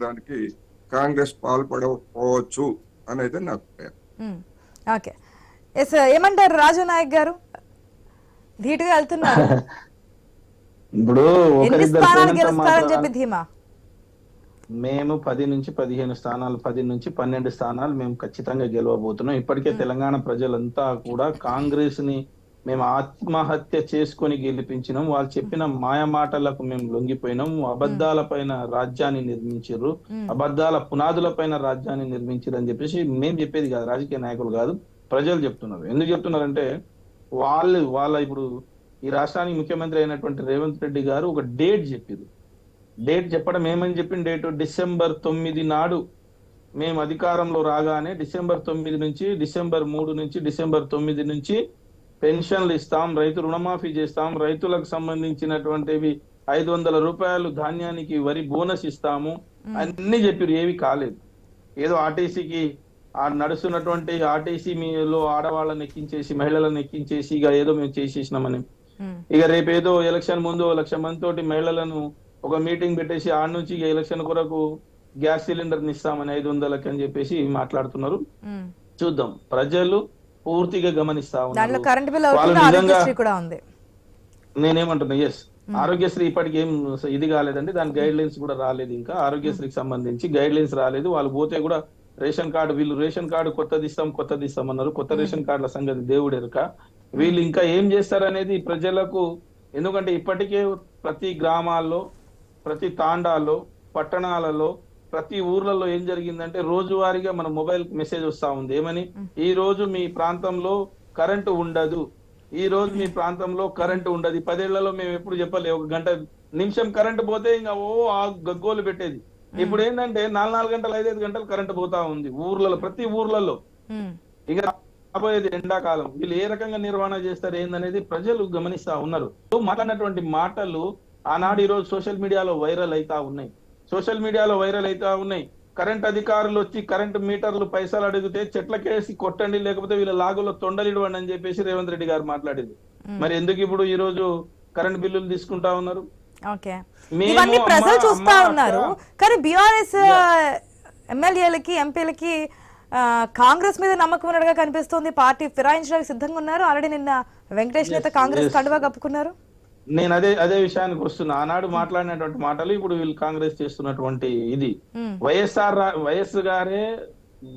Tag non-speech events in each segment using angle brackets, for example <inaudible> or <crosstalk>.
చేసేదానికి కాంగ్రెస్ పాల్పడకపోవచ్చు అనేది నా అభిప్రాయం. మ్మ్. ఓకే. ఎస్ ఏమంటారు రాజు నాయక్ గారు? ధీటుగా వెళ్తున్నారు. <laughs> ఇప్పుడు ఎన్ని ఒకరిద్దరు స్థానాలు పోయినంత గెలుస్తారని మాత్రాన చెప్పి ధీమా? మేము పది నుంచి పదిహేను స్థానాలు పది నుంచి పన్నెండు స్థానాలు మేము ఖచ్చితంగా గెలవబోతున్నాం. ఇప్పటికే తెలంగాణ ప్రజలంతా కూడా కాంగ్రెస్ని మేము ఆత్మహత్య చేసుకొని గెలిపించినాం. వాళ్ళు చెప్పిన మాయ మాటలకు మేము లొంగిపోయినాం. అబద్ధాల పైన రాజ్యాన్ని నిర్మించారు అబద్ధాల పునాదుల పైన రాజ్యాన్ని నిర్మించారు అని చెప్పేసి మేము చెప్పేది కాదు. రాజకీయ నాయకులు కాదు. ప్రజలు చెప్తున్నారు. ఎందుకు చెప్తున్నారంటే వాళ్ళు వాళ్ళ ఇప్పుడు ఈ రాష్ట్రానికి ముఖ్యమంత్రి అయినటువంటి రేవంత్ రెడ్డి గారు ఒక డేట్ చెప్పారు డేట్ చెప్పడం ఏమని చెప్పిన డేట్? డిసెంబర్ తొమ్మిది నాడు మేము అధికారంలో రాగానే డిసెంబర్ తొమ్మిది నుంచి డిసెంబర్ మూడు నుంచి డిసెంబర్ తొమ్మిది నుంచి పెన్షన్లు ఇస్తాం రైతు రుణమాఫీ చేస్తాం రైతులకు సంబంధించినటువంటివి ఐదు వందల రూపాయలు ధాన్యానికి వరి బోనస్ ఇస్తాము. అన్ని చెప్పారు ఏవి కాలేదు. ఏదో ఆర్టీసీకి ఆ నడుస్తున్నటువంటి ఆర్టీసీ మీలో ఆడవాళ్ళని ఎక్కించేసి మహిళలను ఎక్కించేసి ఇక ఏదో మేము చేసేసినామని. ఇక రేపు ఏదో ఎలక్షన్ ముందు లక్ష మంది తోటి మహిళలను ఒక మీటింగ్ పెట్టేసి ఆడ నుంచి ఇక ఎలక్షన్ కొరకు గ్యాస్ సిలిండర్ ఇస్తామని ఐదు వందలకి అని చెప్పేసి మాట్లాడుతున్నారు. చూద్దాం. ప్రజలు పూర్తిగా గమనిస్తా ఉన్నారు. ఉంది. నేనేమంటున్నా ఎస్ ఆరోగ్యశ్రీ ఇప్పటికి ఏం ఇది కాలేదండి దాని గైడ్ లైన్స్ కూడా రాలేదు ఇంకా. ఆరోగ్యశ్రీకి సంబంధించి గైడ్ లైన్స్ రాలేదు. వాళ్ళు పోతే కూడా రేషన్ కార్డు వీళ్ళు రేషన్ కార్డు కొత్తది ఇస్తాం కొత్తది ఇస్తాం అన్నారు. కొత్త రేషన్ కార్డుల సంగతి దేవుడు ఎరుక. వీళ్ళు ఇంకా ఏం చేస్తారనేది ప్రజలకు ఎందుకంటే ఇప్పటికే ప్రతి గ్రామాల్లో ప్రతి తాండాల్లో పట్టణాలలో ప్రతి ఊర్లలో ఏం జరిగిందంటే రోజువారీగా మన మొబైల్ మెసేజ్ వస్తా ఉంది. ఏమని? ఈ రోజు మీ ప్రాంతంలో కరెంటు ఉండదు. ఈ రోజు మీ ప్రాంతంలో కరెంటు ఉండదు. పదేళ్ళలో మేము ఎప్పుడు చెప్పలే ఒక గంట నిమిషం కరెంటు పోతే ఇంకా ఓ ఆ గగ్గోలు పెట్టేది. ఇప్పుడు ఏంటంటే నాలుగు నాలుగు గంటలు ఐదైదు గంటలు కరెంటు పోతా ఉంది. ఊర్లలో ప్రతి ఊర్లలో. ఇక రాబోయేది ఎండాకాలం. వీళ్ళు ఏ రకంగా నిర్వహణ చేస్తారు ఏందనేది ప్రజలు గమనిస్తా ఉన్నారు. మాట్లాడినటువంటి మాటలు ఆనాడు ఈ రోజు సోషల్ మీడియాలో వైరల్ అయితా ఉన్నాయి. సోషల్ మీడియాలో వైరల్ అయితా ఉన్నాయి. కరెంట్ అధికారులు వచ్చి కరెంట్ మీటర్లు పైసలు అడిగితే చెట్లకేసి కొట్టండి లేకపోతే వీళ్ళ లాగులో తొండలిడవండి అని చెప్పేసి రేవంత్ రెడ్డి గారు మాట్లాడింది. మరి ఎందుకు ఇప్పుడు ఈ రోజు కరెంట్ బిల్లులు తీసుకుంటా ఉన్నారు? ఇవన్నీ ప్రజలు చూస్తా ఉన్నారు. కానీ బీఆర్ఎస్ ఎమ్మెల్యేలకి ఎంపీలకి కాంగ్రెస్ మీద నమ్మకం ఉన్నట్టుగా కనిపిస్తోంది. పార్టీ ఫిరాయించడానికి సిద్ధంగా ఉన్నారు. ఆల్రెడీ నిన్న వెంకటేష్ నేత కాంగ్రెస్ కండువా కప్పుకున్నారు. నేను అదే అదే విషయానికి వస్తున్నా. ఆనాడు మాట్లాడినటువంటి మాటలు ఇప్పుడు వీళ్ళు కాంగ్రెస్ చేస్తున్నటువంటి ఇది. వైఎస్ఆర్ వైఎస్ గారే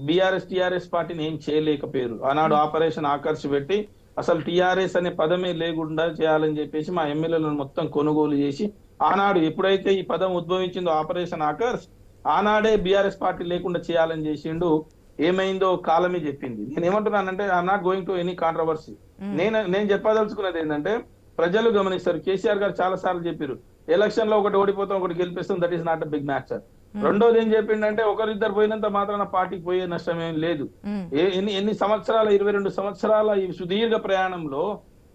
బీఆర్ఎస్ టిఆర్ఎస్ పార్టీని ఏం చేయలేకపోయారు. ఆనాడు ఆపరేషన్ ఆకర్ష్ పెట్టి అసలు టిఆర్ఎస్ అనే పదమే లేకుండా చేయాలని చెప్పేసి మా ఎమ్మెల్యేలను మొత్తం కొనుగోలు చేసి ఆనాడు ఎప్పుడైతే ఈ పదం ఉద్భవించిందో ఆపరేషన్ ఆకర్ష్ ఆనాడే బీఆర్ఎస్ పార్టీ లేకుండా చేయాలని చేసిండు ఏమైందో కాలమే చెప్పింది నేను ఏమంటున్నానంటే I'm not going to any controversy నేను నేను చెప్పదలుచుకున్నది ఏంటంటే ప్రజలు గమనిస్తారు. కేసీఆర్ గారు చాలా సార్లు చెప్పారు ఎలక్షన్లో ఒకటి ఓడిపోతాం ఒకటి గెలిపిస్తాం that is not a big match sir రెండోది ఏం చెప్పిండంటే ఒకరిద్దరు పోయినంత మాత్రాన పార్టీకి పోయే నష్టం ఏం లేదు. ఎన్ని ఎన్ని సంవత్సరాల ఇరవై రెండు సంవత్సరాల ఈ సుదీర్ఘ ప్రయాణంలో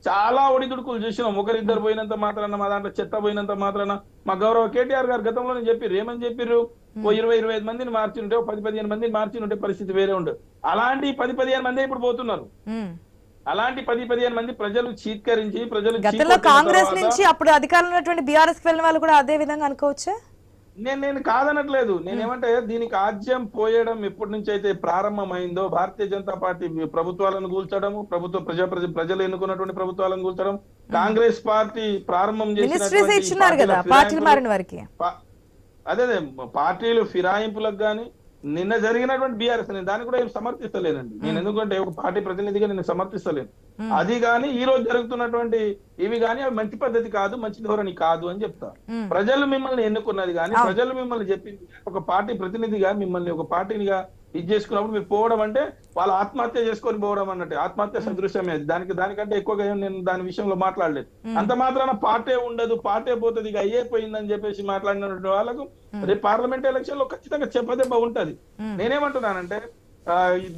చాలా ఒడిదుడుకులు చూసినాం. ఒకరిద్దరు పోయినంత మాత్రాన మా దాంట్లో చెత్త పోయినంత మాత్రాన మా గౌరవ కేటీఆర్ గారు గతంలోనే చెప్పారు ఏమని చెప్పారు ఓ ఇరవై ఇరవై ఐదు మందిని మార్చి ఉంటే పది పదిహేను మందిని మార్చి ఉంటే పరిస్థితి వేరే ఉండదు అలాంటి పది పదిహేను మంది ఇప్పుడు పోతున్నారు. అలాంటి పది పదిహేను మంది ప్రజలు చీత్కరించి ప్రజలు గతంలో కాంగ్రెస్ నుంచి అప్పుడు అధికారంలో ఉన్నటువంటి బీఆర్ఎస్ వెళ్ళిన వాళ్ళు కూడా అదే విధంగా అనుకోవచ్చా? నేను నేను కాదనట్లేదు. నేనేమంటే దీనికి ఆజ్యం పోయడం ఎప్పటి నుంచి అయితే ప్రారంభమైందో భారతీయ జనతా పార్టీ ప్రభుత్వాలను కూల్చడము ప్రభుత్వ ప్రజా ప్రజ- ప్రజలు ఎన్నుకున్నటువంటి ప్రభుత్వాలను కూల్చడం కాంగ్రెస్ పార్టీ ప్రారంభం అదే అదే పార్టీలు ఫిరాయింపులకు గాని నిన్న జరిగినటువంటి బీఆర్ఎస్ నేను దాన్ని కూడా ఏం సమర్థిస్తలేనండి. నేను ఎందుకంటే ఒక పార్టీ ప్రతినిధిగా నేను సమర్థిస్తలేను. అది గాని ఈ రోజు జరుగుతున్నటువంటి ఇవి గాని అవి మంచి పద్ధతి కాదు మంచి ధోరణి కాదు అని చెప్తా. ప్రజలు మిమ్మల్ని ఎన్నుకున్నది కానీ. ప్రజలు మిమ్మల్ని చెప్పింది ఒక పార్టీ ప్రతినిధిగా మిమ్మల్ని ఒక పార్టీనిగా ఇది చేసుకున్నప్పుడు మీరు పోవడం అంటే వాళ్ళు ఆత్మహత్య చేసుకొని పోవడం అన్నట్టు. ఆత్మహత్య సదృశ్యమే. దానికి దానికంటే ఎక్కువగా నేను దాని విషయంలో మాట్లాడలేదు. అంత మాత్రాన పార్టీ ఉండదు పార్టీ పోతుంది ఇక అయ్యే పోయిందని చెప్పేసి మాట్లాడినటువంటి వాళ్ళకు రేపు పార్లమెంట్ ఎలక్షన్లో ఖచ్చితంగా చెప్పదెబ్బ ఉంటది. నేనేమంటున్నానంటే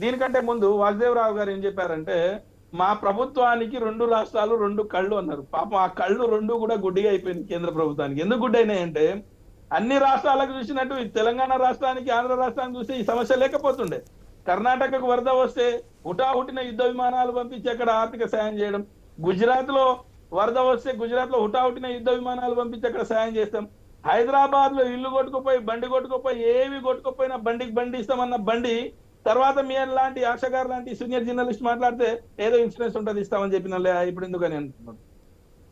దీనికంటే ముందు వాసుదేవరావు గారు ఏం చెప్పారంటే మా ప్రభుత్వానికి రెండు రాష్ట్రాలు రెండు కళ్ళు అన్నారు. పాపం ఆ కళ్ళు రెండు కూడా గుడ్డిగా అయిపోయింది కేంద్ర ప్రభుత్వానికి. ఎందుకు గుడ్డైనాయంటే అన్ని రాష్ట్రాలకు చూసినట్టు తెలంగాణ రాష్ట్రానికి ఆంధ్ర రాష్ట్రానికి చూస్తే ఈ సమస్య లేకపోతుండే. కర్ణాటకకు వరద వస్తే హుటాహుటిన యుద్ధ విమానాలు పంపించి అక్కడ ఆర్థిక సాయం చేయడం. గుజరాత్లో వరద వస్తే గుజరాత్లో హుటాహుటిన యుద్ధ విమానాలు పంపించి అక్కడ సాయం చేస్తాం. హైదరాబాద్లో ఇల్లు కొట్టుకుపోయి బండి కొట్టుకుపోయి ఏవి కొట్టుకుపోయినా బండికి బండి ఇస్తామన్న బండి తర్వాత మీ లాంటి ఆశగారు లాంటి సీనియర్ జర్నలిస్ట్ మాట్లాడితే ఏదో ఇన్సూరెన్స్ ఉంటుంది ఇస్తామని చెప్పిన ఇప్పుడు ఎందుకని అంటున్నాడు.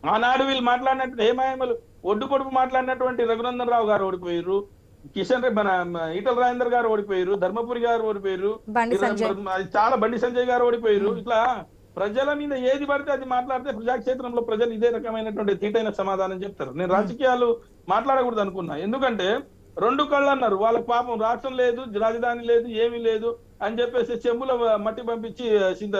ఆనాడు వీళ్ళు మాట్లాడినట్టు హేమాయమలు ఒడ్డు పొడుపు మాట్లాడినటువంటి రఘునందన్ రావు గారు ఓడిపోయారు. కిషన్ రెడ్డి మన ఈటల రాజేందర్ గారు ఓడిపోయారు. ధర్మపురి గారు ఓడిపోయారు. బండి సంజయ్. అది చాలా బండి సంజయ్ గారు ఓడిపోయారు. ఇట్లా ప్రజల మీద ఏది పడితే అది మాట్లాడితే ప్రజాక్షేత్రంలో ప్రజలు ఇదే రకమైనటువంటి తీటైన సమాధానం చెప్తారు. నేను రాజకీయాలు మాట్లాడకూడదు అనుకున్నా. ఎందుకంటే రెండు కళ్ళు అన్నారు. వాళ్ళకి పాపం రాష్ట్రం లేదు రాజధాని లేదు ఏమీ లేదు అని చెప్పేసి చెంబుల మట్టి పంపించి చింత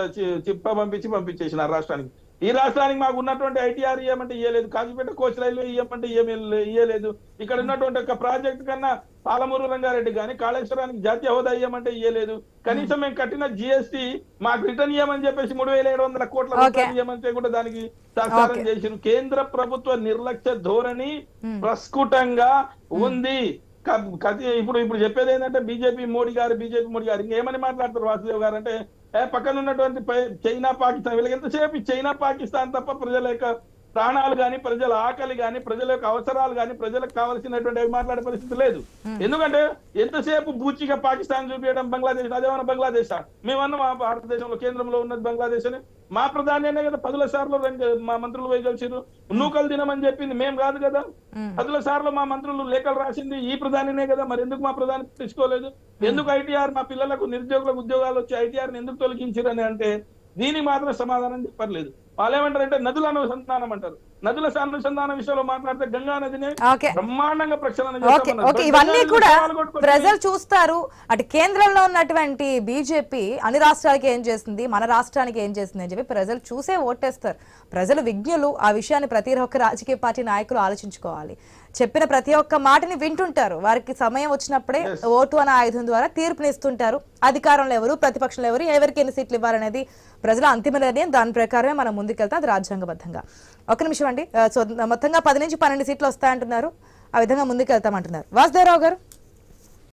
చిప్ప పంపించి పంపించేసిన రాష్ట్రానికి. ఈ రాష్ట్రానికి మాకు ఉన్నటువంటి ఐటీఆర్ ఇవ్వమంటే ఇయ్యలేదు కాజీపేట కోచ్ రైల్వే ఇవ్వమంటే ఏమీ ఇయ్యలేదు. ఇక్కడ ఉన్నటువంటి ఒక ప్రాజెక్ట్ కన్నా పాలమూరు రంగారెడ్డి కానీ కాళేశ్వరానికి జాతీయ హోదా ఇవ్వమంటే ఇయ్యలేదు. కనీసం మేము కట్టిన జిఎస్టీ మాకు రిటర్న్ ఇవ్వమని చెప్పేసి మూడు వేల ఏడు వందల కోట్ల. రూపాయలు ఇవ్వమంటే కూడా దానికి సహకారం. చేసిన కేంద్ర ప్రభుత్వ నిర్లక్ష్య ధోరణి ప్రస్ఫుటంగా ఉంది. ఇప్పుడు ఇప్పుడు చెప్పేది ఏంటంటే బీజేపీ మోడీ గారు బీజేపీ మోడీ గారు ఇంకేమని మాట్లాడతారు వాసుదేవ్ గారు అంటే పక్కన ఉన్నటువంటి పై- చైనా పాకిస్తాన్ వీళ్ళకి ఎంతసేపు? చైనా పాకిస్తాన్ తప్ప ప్రజల యొక్క ప్రాణాలు గాని ప్రజల ఆకలి గాని ప్రజల యొక్క అవసరాలు గాని ప్రజలకు కావాల్సినటువంటి అవి మాట్లాడే పరిస్థితి లేదు. ఎందుకంటే ఎంతసేపు బూచిగా పాకిస్తాన్ చూపించడం బంగ్లాదేశ్ అదేమన్నా బంగ్లాదేశ్? మేమన్నా మా భారతదేశంలో కేంద్రంలో ఉన్నది బంగ్లాదేశ్ అని మా ప్రధాని కదా పదుల సార్లు మా మంత్రులు పోయి కలిసిరు నూకలు తినమని చెప్పింది మేము కాదు కదా. పదుల సార్లు మా మంత్రులు లేఖలు రాసింది ఈ ప్రధానినే కదా. మరి ఎందుకు మా ప్రధాని తెచ్చుకోలేదు? ఎందుకు ఐటీఆర్ మా పిల్లలకు నిరుద్యోగులకు ఉద్యోగాలు వచ్చి ఐటీఆర్ ఎందుకు తొలగించారని అంటే దీనికి మాత్రం సమాధానం చెప్పట్లేదు. వాళ్ళు ఏమంటారంటే నదుల అనుసంధానం అంటారు. నదుల అనుసంధానం విషయంలో మాట్లాడితే గంగా నదిని బ్రహ్మాండంగా ప్రక్షాళన ఇవన్నీ కూడా ప్రజలు చూస్తారు. అటు కేంద్రంలో ఉన్నటువంటి బీజేపీ అన్ని రాష్ట్రాలకి ఏం చేస్తుంది? మన రాష్ట్రానికి ఏం చేస్తుంది అని చెప్పి ప్రజలు చూసే ఓటేస్తారు. ప్రజలు విజ్ఞులు ఆ విషయాన్ని ప్రతి ఒక్క రాజకీయ పార్టీ నాయకులు ఆలోచించుకోవాలి. చెప్పిన ప్రతి ఒక్క మాటని వింటుంటారు. వారికి సమయం వచ్చినప్పుడే ఓటు అనే ఆయుధం ద్వారా తీర్పునిస్తుంటారు అధికారంలో ఎవరు? ప్రతిపక్షంలో ఎవరు? ఎవరికి ఎన్ని సీట్లు ఇవ్వాలనేది ప్రజల అంతిమ నిర్ణయం. దాని ప్రకారమే మనం ముందుకెళ్తాం అది రాజ్యాంగబద్ధంగా. ఒక నిమిషం అండి. సో మొత్తంగా పది నుంచి పన్నెండు సీట్లు వస్తాయంటున్నారు. ఆ విధంగా ముందుకెళ్తామంటున్నారు. వాసుదేవరావు గారు?